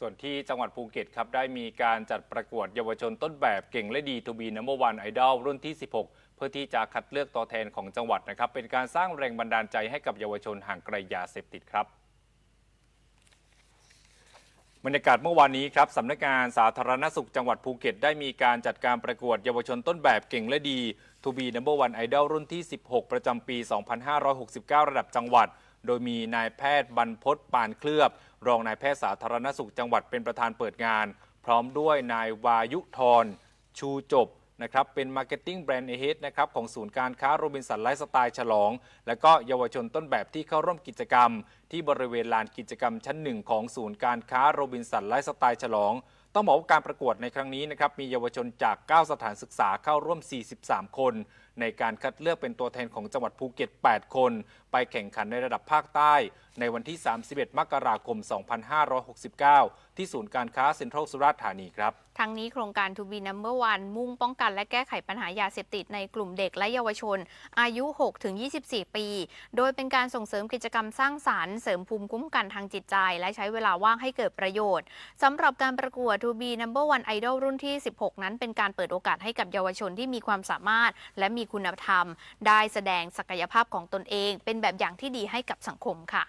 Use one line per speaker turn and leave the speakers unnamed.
ส่วนที่จังหวัดภูเก็ตครับได้มีการจัดประกวดเยาวชนต้นแบบเก่งและดีทูบีนัมเบอร์วันไอดอลรุ่นที่ 16 เพื่อที่จะคัดเลือกตัวแทนของจังหวัดนะครับ เป็นการสร้างแรงบันดาลใจให้กับเยาวชนห่างไกลยาเสพติดครับบรรยากาศเมื่อวานนี้ครับสำนักงานสาธารณสุขจังหวัดภูเก็ต ได้มีการจัดการประกวดเยาวชนต้นแบบเก่งและดีทูบีนัมเบอร์วันไอดอลรุ่นที่ 16 ประจำปี 2569 ระดับจังหวัด โดยมีนายแพทย์บรรพศปานเคลือบ รองนายแพทย์สาธารณสุขจังหวัดเป็นประธานเปิดงาน พร้อมด้วยนายวายุทรชูจบนะครับ เป็น Marketing Brand a h e a d นะครับของศูนย์การค้าโรบินสันไลฟ์สไตล์ฉลอง และก็เยาวชนต้นแบบที่เข้าร่วมกิจกรรม ที่บริเวณลานกิจกรรมชั้นหนึ่งของศูนย์การค้าโรบินสันไลฟ์สไตล์ฉลอง ต้องบอกว่าการประกวดในครั้งนี้นะครับมีเยาวชนจาก 9 สถานศึกษาเข้าร่วม 43 คน ในการคัดเลือกเป็นตัวแทนของจังหวัดภูเก็ต 8 คน ไปแข่งขันในระดับภาคใต้ ในวันที่ 31 มกราคม 2569 ที่ศูนย์การค้าเซ็นทรัลสุราษฎร์ธานีครับ
ทั้งนี้โครงการ To be number one มุ่งป้องกันและแก้ไขปัญหายาเสพติดในกลุ่มเด็กและเยาวชน อายุ 6-24 ปี โดยเป็นการส่งเสริมกิจกรรมสร้างสารรค์เสริมภูมิคุ้มกันทางจิตใจ และใช้เวลาว่างให้เกิดประโยชน์สำหรับการประกวด To be number one idol รุ่นที่ 16 นั้นเป็นการเปิดโอกาสให้กับเยาวชนที่มีความสามารถ และมีคุณธรรม ได้แสดงศักยภาพของตนเอง เป็นแบบอย่างที่ดีให้กับสังคมค่ะ